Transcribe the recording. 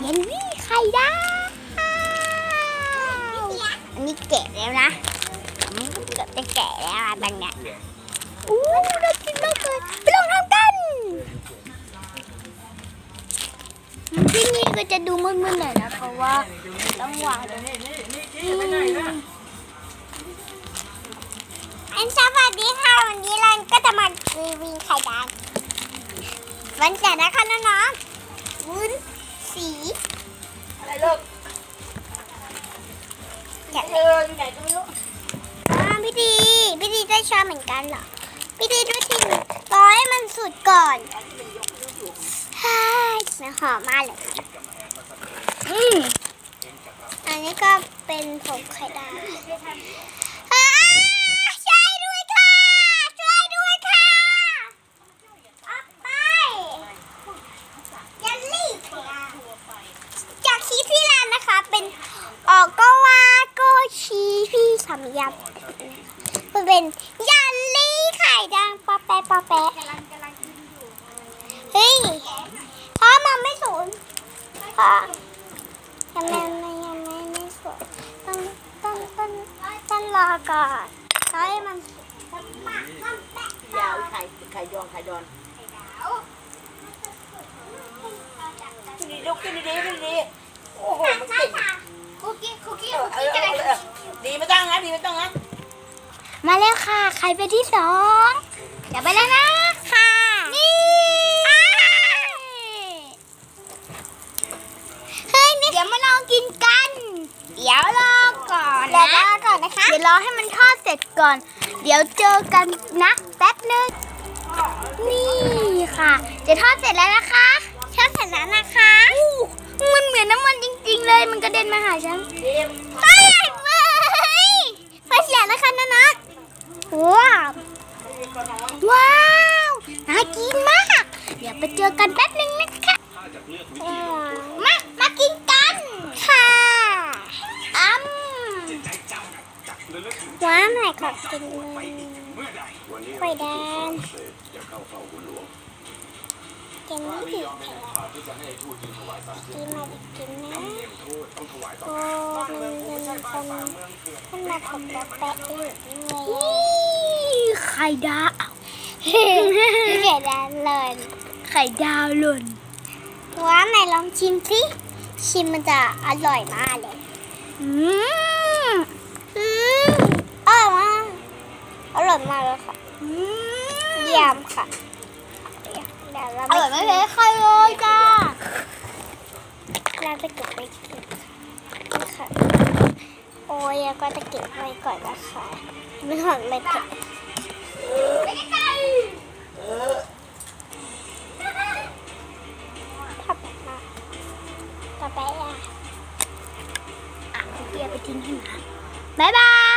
เยลลี่ไข่ดาวอันนี้แกะแล้วนะอันนี้เกือบจะแกะแล้วอะบางอย่างอู้น่ากินมากเลยไปลองทำกันที่นี่ก็จะดูมืดๆหน่อยนะเพราะว่าต้องวางตรงนี้อันสวัสดีค่ะวันนี้เราก็จะมารีวิวไข่ดาววันจันทร์นะคะน้องๆวุ้น สี อะไรลูกอยากเอออยู่ไหนก็ไม่รู้อ่าพี่ดีพี่ดีได้ชอบเหมือนกันเหรอพี่ดีดูทีรอให้มันสุดก่อนใช่หอมมากเลยอืมอันนี้ก็เป็นผงไข่ดาวอ่าช่วยด้วยค่ะ ช่วยด้วยค่ะออกไปยันลี่ไข่ดาวจากคลิปที่แล้วนะคะ เป็นออกก็ว่าก็ชีพี่ สามยับมันเป็นยันลี่ไข่ดาวปอแปะปอแปะเฮ้ยพ่อมันไม่สูนพ่อยังไม่ไม่ยังไม่ไม่สวยต้องต้องต้องต้องรอก่อนรอให้มันสุกยาวไข่ไข่ดองไข่ดอนขึ้นดีลูกขึ้นดีๆขึ้นดีๆโอ้โหมันเก่ง รเป็นที่สองเดี๋ยวไปแล้วนะ ค่ะ นี่ เฮ้ยนี่เดี๋ยวมาลองกินกัน เดี๋ยวรอก่อนนะ เดี๋ยวรอก่อนนะคะ เดี๋ยวรอให้มันทอดเสร็จก่อน เดี๋ยวเจอกันนะแป๊บนึง นี่ค่ะ เดี๋ยวทอดเสร็จแล้วนะคะทอดเสร็จแล้วนะคะอู้มันเหมือนน้ำมันจริงๆเลย มันกระเด็นมาหาฉัน ดี ไปเลยไฟเสียนะคะนะนัทว้าว ว้าว น่ากินมาก เดี๋ยว ไปเจอกันแป๊บนึงนะคะมา มากินกัน ค่ะอ้ำว้าวไหนขอกินเลยไข่แดงกินไม่ดีกินมาดิกินนะโอ้มันมันคนมันมาขบแปะๆอยู่ด้วยไข่ดาวไข่ดาวหล่น ไข่ดาวหล่นว้าไหนลองชิมสิ ชิมมันจะอร่อยมากเลย อืมอืมอร่อยมากอร่อยมากเลยค่ะเยี่ยมค่ะเดี๋ยวเราอร่อยไม่แพ้ใครเลยจ้าเราจะเก็บไว้กินค่ะ โอ้ยแล้วก็จะเก็บไว้ก่อนนะคะ ไม่หอมเลยเผ็ดทับมา ต่อไปอะอะเดี๋ยวไปทิ้งให้หมาบ๊ายบาย